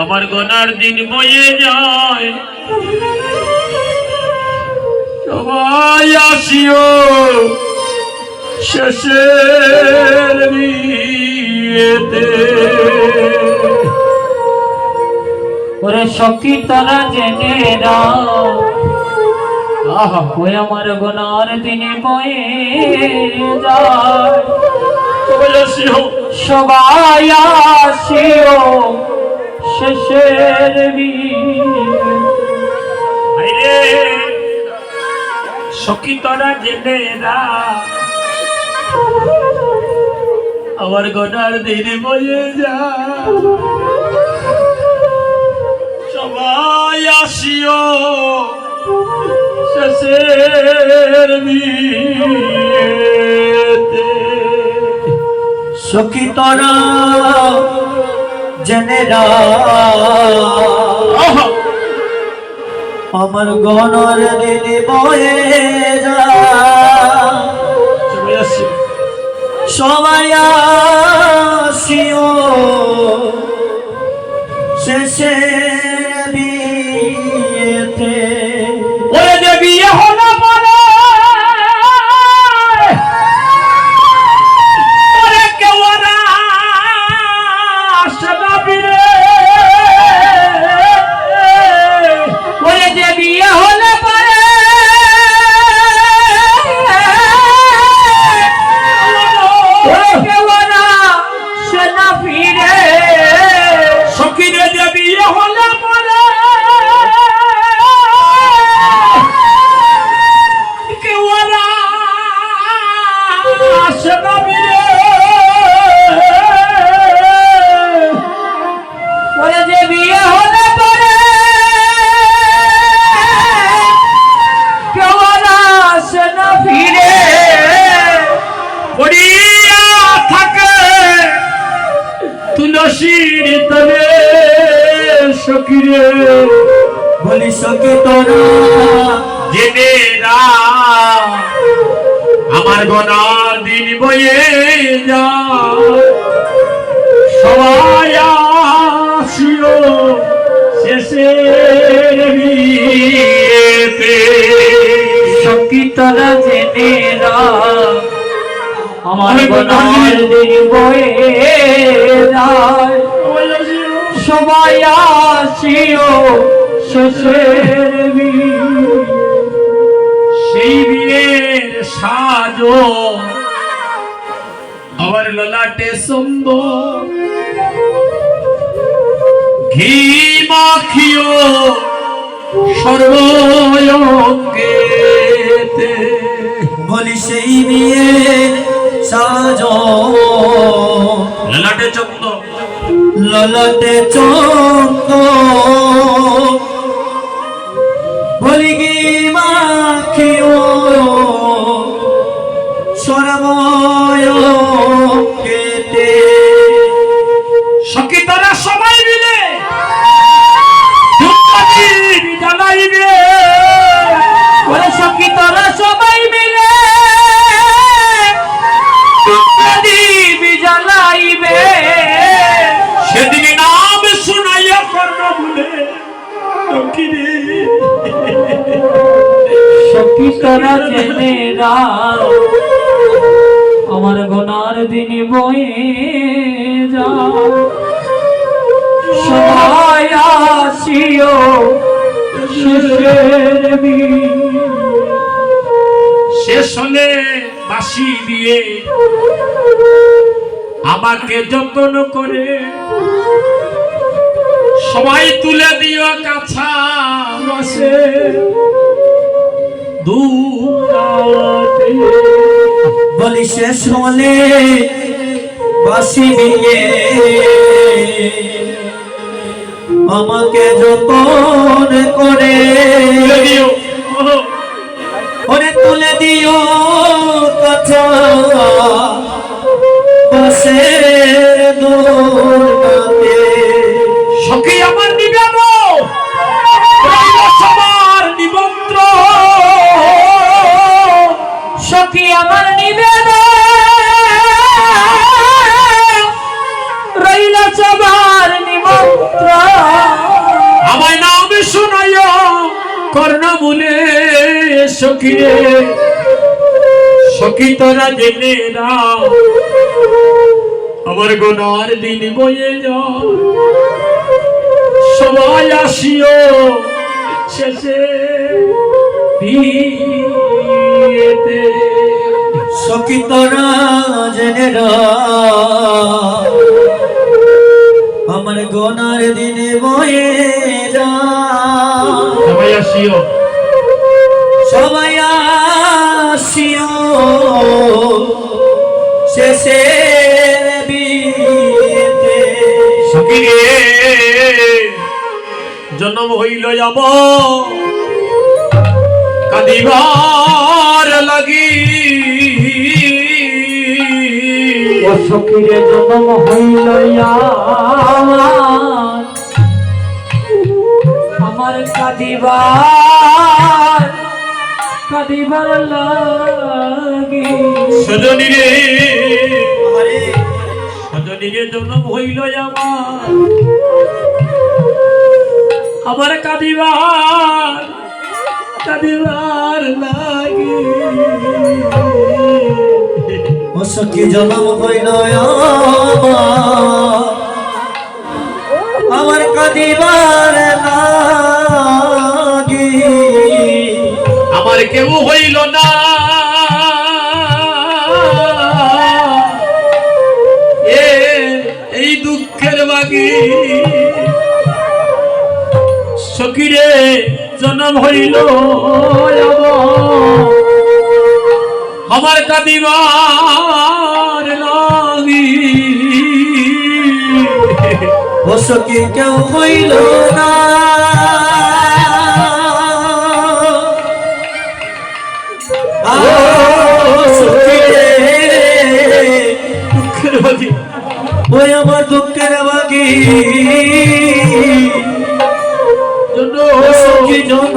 আমার গনার দিন বয়ে যায়। সবাই আসিও শেষের বিয়েতে। ওরে সখী তারা জেনে আহা ওই আমার গোনার দিনে বয়ে যায়। সবাই আসিও। আমার গনার দিন বয়ে যা। সবাই আসিও শেষের সখী তোরা আমার গণর দিদি বয়ে যা। সবাই আসিও। শেষে সখিরে বলি সখী তোরা জেনে আমার গনার দিন বয়ে যা সবাই আসিও বিয়েতে। সখী তোরা জেনে আমার গনার দিন বয়ে যায়। সবাই আসিও শেষের সেই বিয়ের সাজো। আমার ললাটে সুন্দর ঘি মাখিও সর্বঙ্গেতে বলি সেই বিয়ে সাজ। ললাটে চন্দ ললতে চন্দ বলি গি মাখিও? সরময় তোরা জেনে রাও আমার গোনার দিন বয়ে যা সবাই আসিও শেষের শেষ হলে বাসি দিয়ে আমাকে যত্ন করে সবাই তুলে দিও কাছা বলি শেষ হলে বাসি দিয়ে আমাকে যতন সখী রে? সখী তোরা জেনে না আমার গোনার দিন বয়ে যা সবাই আসিও শেষে বিয়েতে। সখী তোরা জেনে আমার গোনার দিনে বয়ে যা সবাই আসিও। শেষে জন্ম হইল যাব। কাঁদিবার লাগি। সখীরে জন্ম হইল আমার। আমার কাঁদিবার কাঁদিবার লাগি। সজনী রে আরে। সজনী রে জন্ম হইল আমার আমার কাঁদিবার কাঁদিবার লাগি। সখী জনম হইল আমার আমার কাঁদিবার লাগি আমার কেউ হইল না। এই দুঃখের বাগি সকিরে জন্ম হইল আমার। কাদিবার লাগি। ও সখী, কেউ হইল না।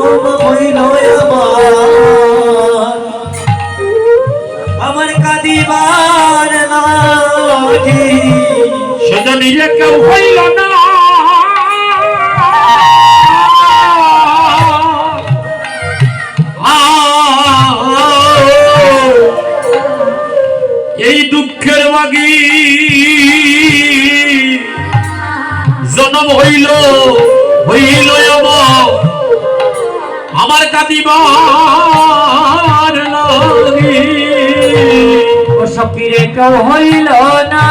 সখী হইল আমার কাঁদিবার সেটা নিজে হইল না। এই দুঃখের মাগি জন্ম হইল হইল আমার আমার কাঁদিবার ও সখীরে কেউ হইল না।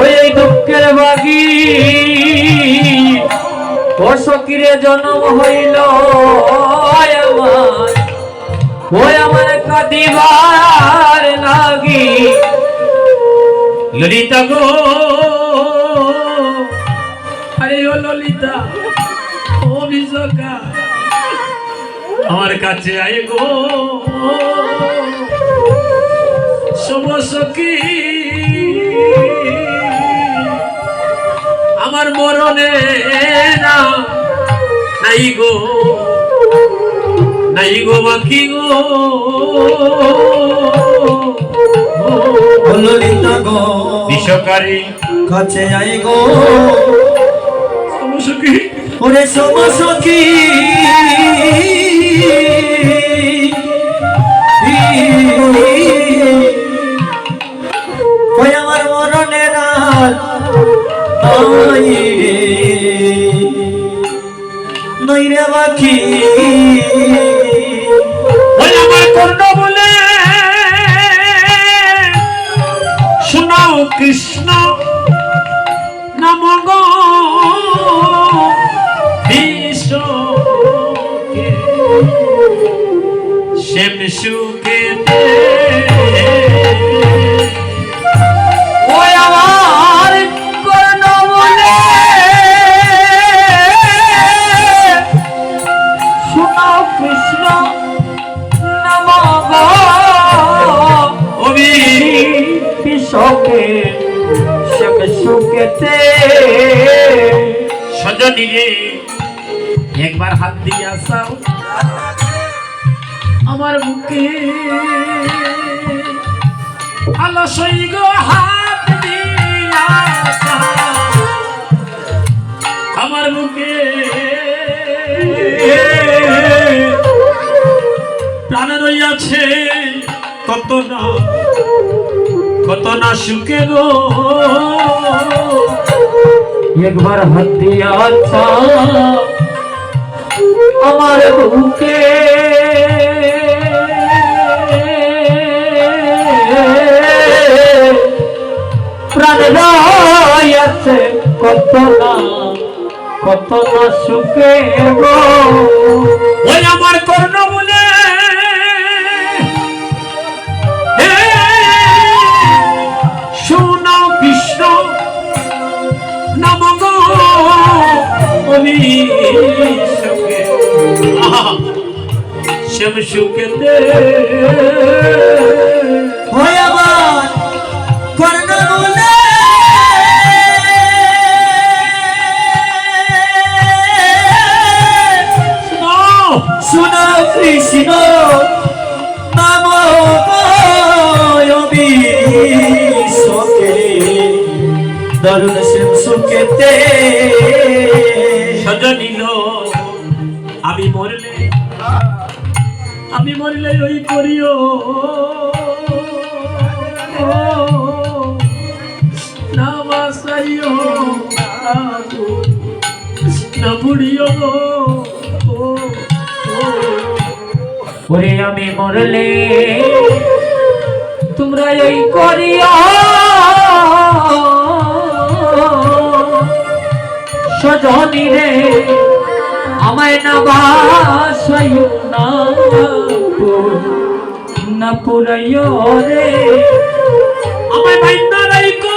ওই দুঃখের বাগি। ও সখীরে জন্ম হইল ওই আমার কাঁদিবার লাগি ললিতা গো ললিতা ও বিশাখা আমার কাছে আয় গো। সমসখী আমার মরণে না নাই গো। নাই গো বাকি গো। ললিতা গো। বিষকারী। কাছে আই গো। সমসখী ওরে সম সখী। আমার মরণের রাত নই রে। নই রে বাকি। আমার কর্ণ বলে শোনাও কৃষ্ণ। শ্যাম সুখে আমার বুকে আলসই গো হাত আমার বুকে প্রাণ রইয়াছে কত না কত না সুখে গো। একবার হাত দিয়া আমার বুকে প্রাণ আছে, কত না কত না সুখে ওই আমার কর্ণ বলে শোনাও কৃষ্ণ নাম শ্যাম হয় শুনো কৃষ্ণ নাম দরুণ শিব সুখেতে সজনিল আমি মরলে আমি মরলে ওই করিও। নামাসাইও না বুড়িও। ওরে আমি মরলে তোমরা এই করিয়া সজনী রে, আমায় না বাসাইও না পুরাইও রে। আমায় ভাইন্দা রাইকো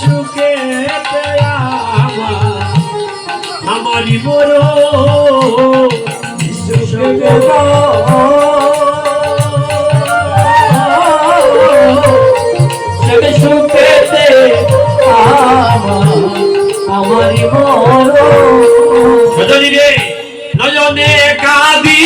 সুখেতে আমার বড় সুখেতে আমারি বড় নজনী রে নজনে কাঁদি